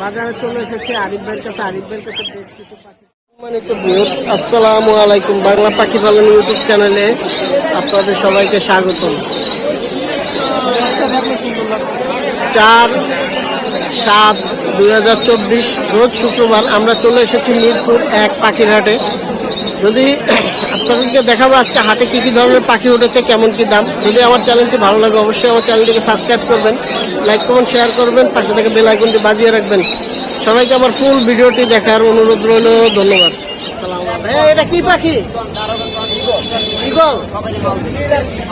বাজারে কাছে। কাছে আসসালামু আলাইকুম। বাংলা পাখি পালন ইউটিউব চ্যানেলে আপনাদের সবাইকে স্বাগতম। চার সাত দুই রোজ শুক্রবার আমরা চলে এসেছি মিরপুর এক পাখির হাটে। যদি আপনাদেরকে দেখাবো আজকে হাটে কি কি ধরনের পাখি উঠেছে, কেমন কি দাম, যদি আমার চ্যানেলটি ভালো লাগে অবশ্যই আমার চ্যানেলটিকে সাবস্ক্রাইব করবেন লাইক কমেন্ট শেয়ার করবেন, পাশে থেকে বেল আইকনটি বাজিয়ে রাখবেন। সবাইকে আমার ফুল ভিডিওটি দেখার অনুরোধ রইল, ধন্যবাদ। এটা কি পাখি?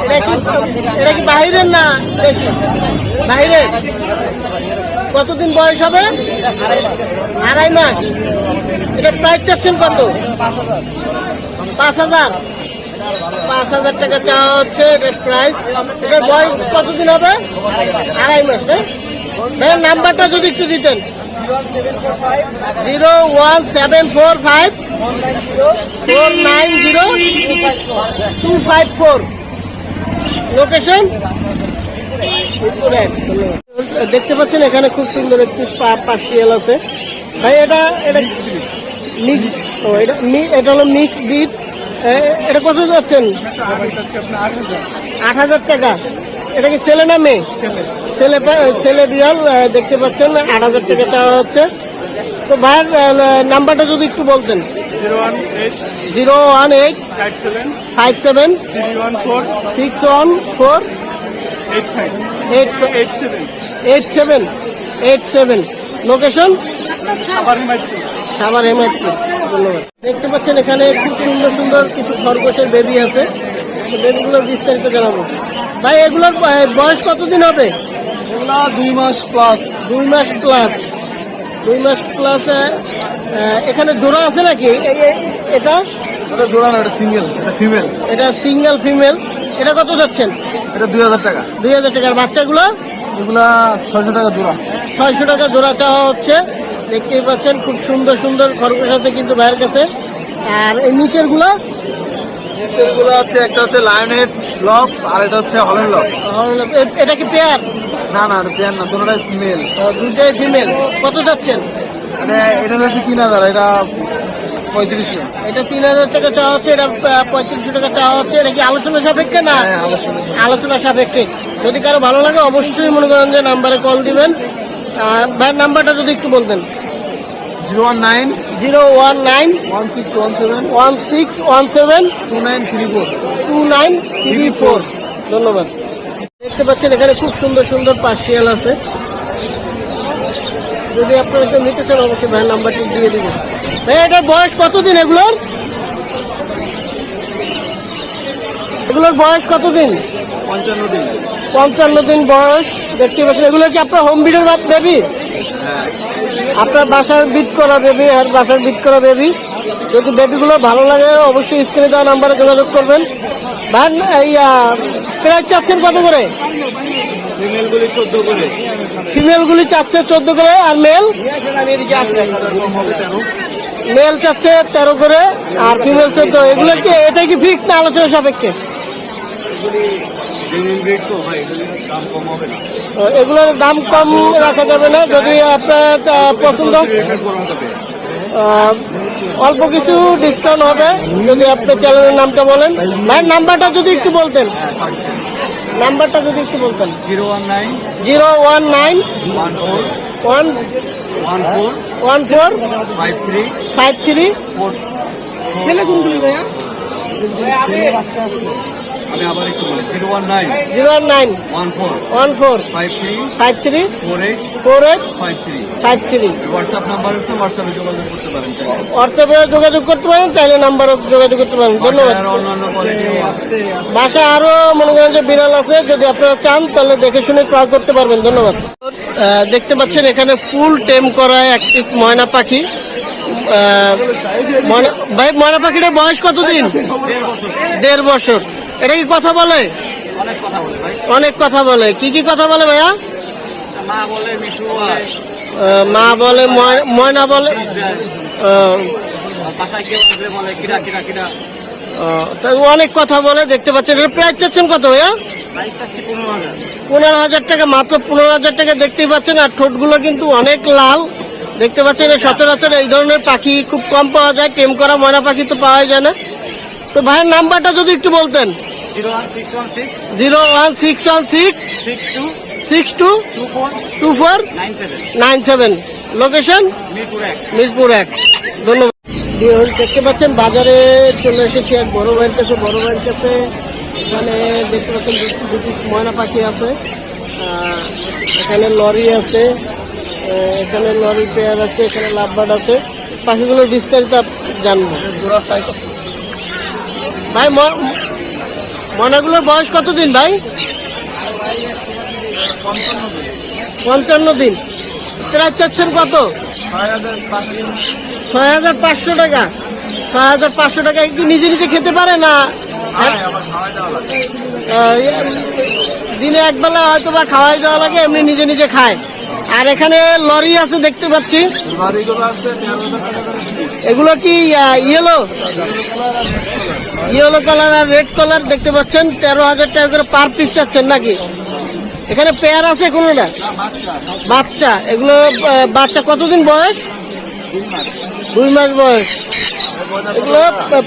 এটা কি না কতদিন বয়স হবে? আড়াই মাস। এটা প্রাইস চাচ্ছেন কত? পাঁচ হাজার। পাঁচ হাজার টাকা চাওয়া হচ্ছে এটার প্রাইস এটার বয়স কতদিন হবে? আড়াই মাস ভাইয়ের নাম্বারটা যদি একটু দিতেন। Zero one seven four five four nine zero two five four. Location দেখতে পাচ্ছেন এখানে খুব সুন্দর একটি পার্সিয়াল আছে। ভাই, এটা এটা মিক্স ও এটা এটা হলো মিক্স বিট এটা কত যাচ্ছেন? আট হাজার টাকা। এটা কি ছেলে না মেয়ে? ছেলে ছেলে বিড়াল দেখতে পাচ্ছেন আট হাজার টাকা চাওয়া হচ্ছে। তো ভাইয়ের নাম্বারটা যদি একটু বলতেন। Zero one eight five seven six one four eight seven eight seven eight seven. Location Savar Hemayetpur ধন্যবাদ। দেখতে পাচ্ছেন এখানে খুব সুন্দর সুন্দর কিছু খরগোশের বেবি আছে। বেবিগুলোর বিস্তারিত জানাব। ভাই এগুলোর বয়স কতদিন হবে? এগুলা দুই মাস প্লাস দুই মাস প্লাস দুই মাস প্লাস এখানে জোড়া আছে নাকি? এটা? এটা জোড়া না এটা সিঙ্গেল এটা ফিমেল এটা সিঙ্গেল ফিমেল এটা কত যাচ্ছেন? এটা দুই হাজার টাকা। দুই হাজার টাকার বাচ্চাগুলো? এগুলা ছয়শো টাকা জোড়া। ছয়শো টাকা জোড়া চাওয়া হচ্ছে। দেখতেই পাচ্ছেন খুব সুন্দর সুন্দর খরগোশ আছে কিন্তু ভাইয়ের কাছে। আর এই নিচেরগুলো এগুলো আছে একটা হচ্ছে লায়নের লক আর এটা হচ্ছে লক এটা কি পেয়ার না না এটা পেয়ার না দুটোটাই ফিমেল দুইটাই ফিমেল কত যাচ্ছেন? মানে এটা হচ্ছে তিন হাজার এটা পঁয়ত্রিশশো এটা তিন হাজার টাকা চাওয়া হচ্ছে এটা পঁয়ত্রিশশো টাকা চাওয়া হচ্ছে এটা কি আলোচনা সাপেক্ষে না? হ্যাঁ আলোচনা সাপেক্ষে। যদি কারও ভালো লাগে অবশ্যই মনে করেন যে নাম্বারে কল দিবেন। ভাইয়ের নাম্বারটা যদি একটু বলতেন। Zero one nine zero one nine one six one seven one six one seven two nine three four. Two nine three four. ধন্যবাদ। দেখতে পাচ্ছেন এখানে খুব সুন্দর সুন্দর পার্সিয়াল আছে। যদি আপনারা কেউ নিতে চান অবশ্যই ভাইয়ের নাম্বারটি দিয়ে দিবেন। ভাই এটার বয়স কতদিন এগুলোর? এগুলোর বয়স কতদিন? পঞ্চান্ন দিন। পঞ্চান্ন দিন বয়স দেখতে পাচ্ছেন। এগুলো কি আপনার হোম বিডের বেবি আপনার বাসার বিট করা বেবি আর বাসার বিট করা বেবি যদি বেবিগুলো ভালো লাগে অবশ্যই স্ক্রিনে দেওয়া নাম্বারে যোগাযোগ করবেন। এই প্রাইস চাচ্ছেন কত করে? ফিমেলগুলি চোদ্দ করে। ফিমেলগুলি চাচ্ছে চোদ্দ করে আর মেল? মেল চাচ্ছে তেরো করে আর ফিমেল চোদ্দ। এগুলো কি এটা কি ফিক্স না আলোচনা সাপেক্ষে? এগুলোর দাম কম রাখা যাবে না যদি আপনার পছন্দ। অল্প কিছু ডিসকাউন্ট হবে। যদি আপনার চ্যানেলের নামটা বলেন। ভাইয়ের নাম্বারটা যদি একটু বলতেন। নাম্বারটা যদি একটু বলতেন। Zero one nine zero one nine one four one one four one four five three five three. ছেলে কোনগুলি ভাইয়া? আমি আবার একটু বলি zero one nine. Zero one nine. One four. One four. Five three. Five three. Four eight. Four eight. Five three. Five three. WhatsApp number আছে হোয়াটসঅ্যাপে যোগাযোগ করতে পারেন হোয়াটসঅ্যাপে যোগাযোগ করতে পারেন চাইলে নাম্বারও যোগাযোগ করতে পারেন। ধন্যবাদ। আর অন্যান্য কোয়ালিটি আছে। বাসায় আরও মনে করেন যে বিড়াল আছে যদি আপনারা চান তাহলে দেখে শুনে ক্রয় করতে পারবেন। ধন্যবাদ। দেখতে পাচ্ছেন এখানে ফুল টেম করা একটি ময়না পাখি। ভাই ময়না পাখিটার বয়স কতদিন? দেড় বছর। এটা কি কথা বলে? অনেক কথা বলে কি কি কথা বলে ভাইয়া? মা বলে ময়না বলে। অনেক কথা বলে দেখতে পাচ্ছেন এটা প্রাইস চাচ্ছেন কত ভাইয়া? পনেরো হাজার। টাকা মাত্র পনেরো হাজার টাকা দেখতেই পাচ্ছেন। আর ঠোঁটগুলো কিন্তু অনেক লাল। দেখতে পাচ্ছেন সচরাচর এই ধরনের পাখি খুব কম পাওয়া যায়। টেম করা ময়না পাখি তো পাওয়া যায় না। তো ভাইয়ের নাম্বারটা যদি একটু বলতেন। Zero one six one six six two two four nine seven. Location? Mirpur এক। ধন্যবাদ। দেখতে পাচ্ছেন, বাজারে চলে এসেছি এক বড় ভাইয়ের কাছে। বড় ভাইয়ের কাছে এখানে দেখতে পাচ্ছেন, দুটি- ময়না পাখি আছে। এখানে লরি আছে। এখানে লরি পেয়ার আছে, এখানে লাভবার্ড আছে। পাখিগুলোর বিস্তারিত জানব। ভাই, ম- ময়নাগুলোর বয়স কতদিন ভাই? পঞ্চান্ন দিন। প্রায় চাচ্ছেন কত? ছয় হাজার পাঁচশো টাকা। ছয় হাজার পাঁচশো টাকা কি নিজে নিজে খেতে পারে না? দিনে একবেলা হয়তো বা খাওয়াই দেওয়া লাগে, এমনি নিজে নিজে খায়। আর এখানে লরি আছে দেখতে পাচ্ছি। এগুলো কি ইয়েলো ইয়েলো কালার আর রেড কালার দেখতে পাচ্ছেন, তেরো হাজার টাকা করে পার পিস চাচ্ছেন নাকি? এখানে পেয়ার আছে কোনো না? বাচ্চা, এগুলো বাচ্চা কতদিন বয়স? দুই মাস বয়স। এগুলো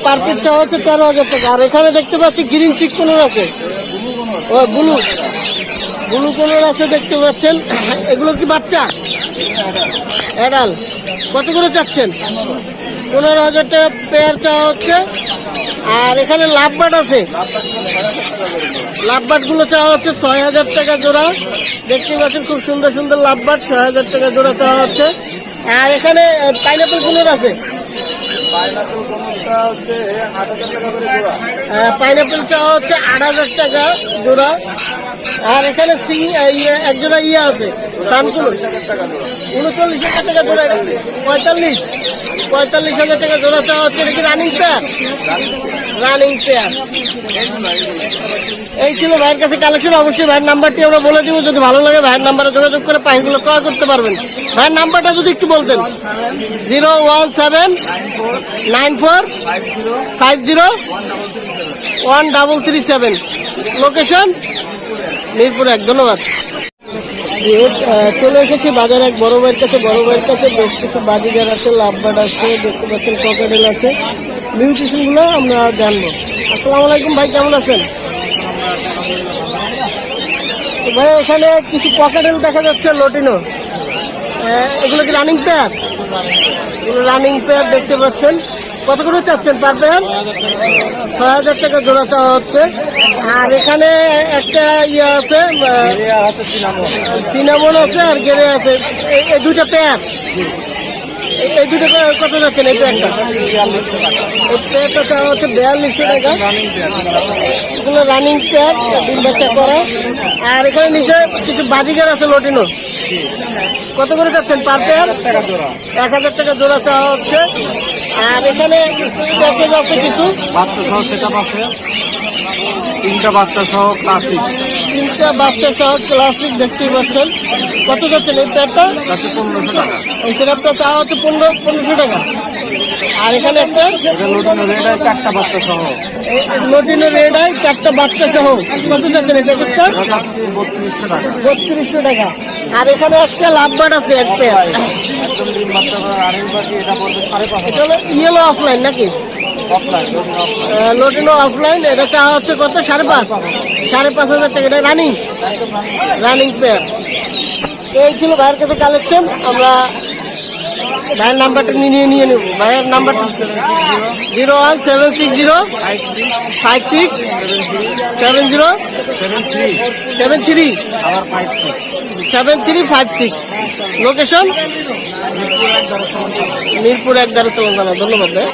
পার পিস চাওয়া হচ্ছে তেরো হাজার টাকা। আর এখানে দেখতে পাচ্ছি গ্রিন চিক কোনোর আছে। ও ব্লু ব্লু কোনোর আছে দেখতে পাচ্ছেন। এগুলো কি বাচ্চা? অ্যাডাল কত করে চাচ্ছেন? পনেরো হাজার টাকা পেয়ার চাওয়া হচ্ছে। আর এখানে লাভবাট আছে। লাভবাটগুলো চাওয়া হচ্ছে ছয় হাজার টাকা জোড়া। দেখতে পাচ্ছেন খুব সুন্দর সুন্দর লাভবাট ছয় হাজার টাকা জোড়া চাওয়া হচ্ছে। আর এখানে পাইনাপেল কুলোর আছে। পাইনাপেল কোনোটা হচ্ছে আট হাজার টাকা জোড়া। আর এখানে সি ইয়ে, ইয়ে আছে সানকুলো উনচল্লিশ হাজার টাকা জোড়া পঁয়তাল্লিশ পঁয়তাল্লিশ হাজার টাকা জোড়া। চাওয়া হচ্ছে এটা কি রানিং পেয়ার রানিং পেয়ার এই ছিল ভাইয়ের কাছে কালেকশন অবশ্যই ভাইয়ের নাম্বারটি আমরা বলে দিব। যদি ভালো লাগে ভাইয়ের নাম্বারে যোগাযোগ করে পাখিগুলো ক্রয় করতে পারবেন। ভাইয়ের নাম্বারটা যদি একটু বলতেন। Zero one seven nine four five zero one double three seven. Location Mirpur এক, ধন্যবাদ। চলে এসেছি বাজার এক বড় ভাইয়ের কাছে। বড় ভাইয়ের কাছে বেশ কিছু বাজিগার আছে, লাভবার্ড আছে, দেখতে পাচ্ছেন ককাটেল আছে। মিউটিশনগুলো আমরা জানব। আসসালামু আলাইকুম ভাই, কেমন আছেন? ভাই, এখানে কিছু পকেটেল দেখা যাচ্ছে, লটিনো। এগুলো কি রানিং পেয়ার রানিং পেয়ার দেখতে পাচ্ছেন। কত করে চাচ্ছেন পার পেয়ার ছয় হাজার টাকা জোড়া চাওয়া হচ্ছে। আর এখানে একটা ইয়ে আছে সিনামন। আছে আর গেড়ে আছে। এই এই দুইটা পেয়ার এই- দুটো কত যাচ্ছেন এই পেয়ারটা এই পেয়ারটা চাওয়া হচ্ছে বিয়াল্লিশশো টাকা। এগুলো রানিং পেয়ার দিন বাচ্চা করা। আর এখানে নিচে কিছু বাজিগার আছে লটিনো। কত করে যাচ্ছেন পার জোড়া এক হাজার টাকা জোড়া চাওয়া হচ্ছে। আর এখানে প্যাকেজ আছে কিছু? বাচ্চা সহ সেটা আছে। তিনটা বাচ্চা সহ ক্লাসিক তিনটা বাচ্চা সহ ক্লাসিক দেখতেই পাচ্ছেন। কত যাচ্ছেন এই প্যাডটা এই সিরাপটা চাওয়া হচ্ছে পনেরো পনেরোশো টাকা। আর এখানে একটা লুটিনো চারটা বাচ্চা সহ। লোটিনের রেড আই চারটা বাচ্চা সহ। কত যাচ্ছেন এই যাচ্ছে বত্রিশশো টাকা। আর এখানে একটা লাভবার্ড আছে এক পেয়ার এটা হলো ইয়েলো অফলাইন নাকি? অফলাইন অফলাইন অফলাইন এটা হচ্ছে কত? সাড়ে পাঁচ। সাড়ে পাঁচ হাজার টাকা। এটা রানিং রানিং পেয়ার এই ছিল ভাইয়ের কাছে কালেকশন আমরা ভাইয়ের নাম্বারটা নিয়ে নিয়ে নেব। ভাইয়ের নাম্বারটা zero one seven six zero five six seven zero seven three seven three five six. Location Mirpur এক দ্বারা ধন্যবাদ ভাই।